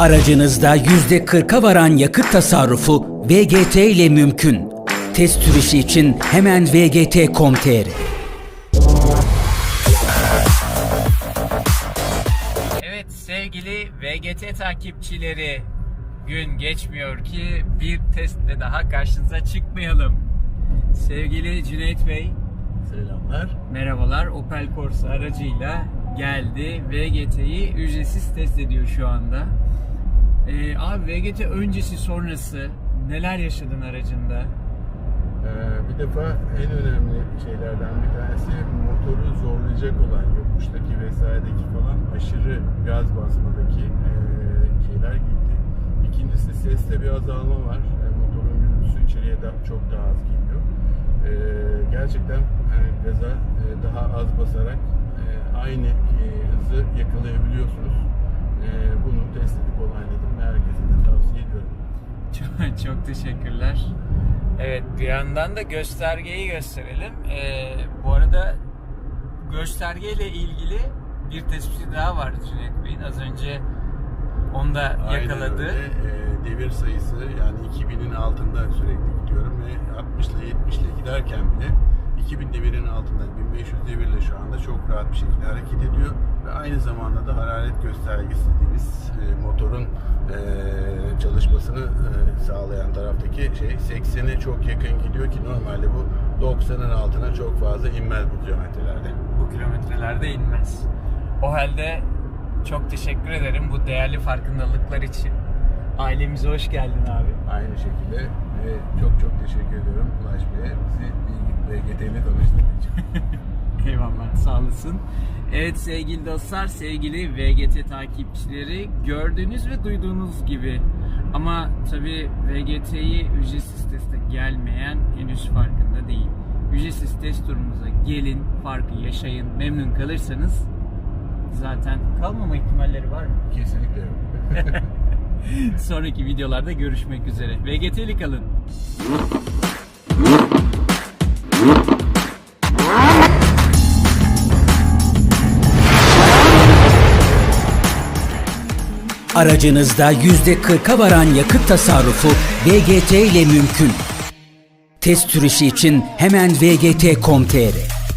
Aracınızda %40'a varan yakıt tasarrufu VGT ile mümkün. Test sürüşü için hemen vgt.com.tr Evet sevgili VGT takipçileri gün geçmiyor ki bir testle daha karşınıza çıkmayalım. Sevgili Cüneyt Bey Selamlar. merhabalar Opel Corsa aracıyla geldi. VGT'yi ücretsiz test ediyor şu anda. Ee, abi VGT öncesi sonrası neler yaşadın aracında? Ee, bir defa en önemli şeylerden bir tanesi motoru zorlayacak olan yokuştaki vesairedeki falan aşırı gaz basmadaki e, şeyler gitti. İkincisi seste bir azalma var. E, motorun gürültüsü içeriye da, çok daha az geliyor. E, gerçekten yani gaza e, daha az basarak e, aynı e, hızı yakalayabiliyorsunuz. E, bunu Çok, teşekkürler. Evet bir yandan da göstergeyi gösterelim. Ee, bu arada göstergeyle ilgili bir tespiti daha var Cüneyt Bey'in. Az önce onu da yakaladı. öyle. Ee, devir sayısı yani 2000'in altında sürekli gidiyorum ve 60 ile 70 ile giderken bile 2000 devirin altında 1500 devirle şu anda çok rahat bir şekilde hareket ediyor ve aynı zamanda da hararet göstergesi dediğimiz çalışmasını e, sağlayan taraftaki şey 80'e çok yakın gidiyor ki normalde bu 90'ın altına çok fazla inmez bu kilometrelerde. Bu kilometrelerde inmez. O halde çok teşekkür ederim bu değerli farkındalıklar için. Ailemize hoş geldin abi. Aynı şekilde ve çok çok teşekkür ediyorum Ulaş Bey'e bizi BGT'yle tanıştırdığı için. Eyvallah sağ olasın. Evet sevgili dostlar, sevgili VGT takipçileri gördüğünüz ve duyduğunuz gibi ama tabi VGT'yi ücretsiz teste gelmeyen henüz farkında değil. Ücretsiz test turumuza gelin, farkı yaşayın, memnun kalırsanız zaten kalmama ihtimalleri var mı? Kesinlikle yok. Sonraki videolarda görüşmek üzere. VGT'li kalın. Aracınızda %40'a varan yakıt tasarrufu VGT ile mümkün. Test sürüşü için hemen vgt.com.tr